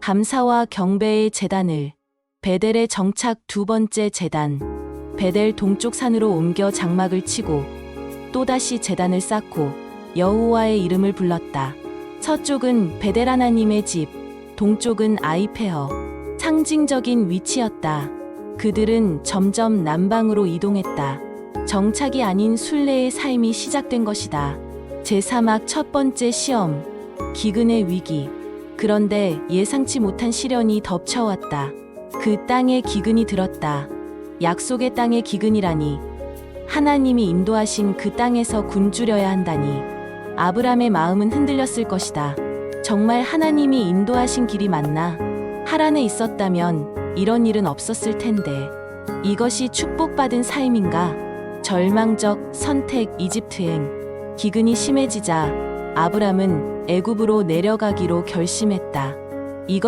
감사와 경배의 재단을 베델의 정착 두 번째 재단 베델 동쪽 산으로 옮겨 장막을 치고 또다시 재단을 쌓고 여호와의 이름을 불렀다. 서쪽은 베델 하나님의 집, 동쪽은 아이페어. 상징적인 위치였다. 그들은 점점 남방으로 이동했다. 정착이 아닌 순례의 삶이 시작된 것이다. 제3학 첫 번째 시험, 기근의 위기. 그런데 예상치 못한 시련이 덮쳐왔다. 그 땅에 기근이 들었다. 약속의 땅에 기근이라니. 하나님이 인도하신 그 땅에서 굶주려야 한다니. 아브람의 마음은 흔들렸을 것이다. 정말 하나님이 인도하신 길이 맞나? 하란에 있었다면 이런 일은 없었을 텐데. 이것이 축복받은 삶인가? 절망적 선택 이집트행. 기근이 심해지자 아브람은 애굽으로 내려가기로 결심했다.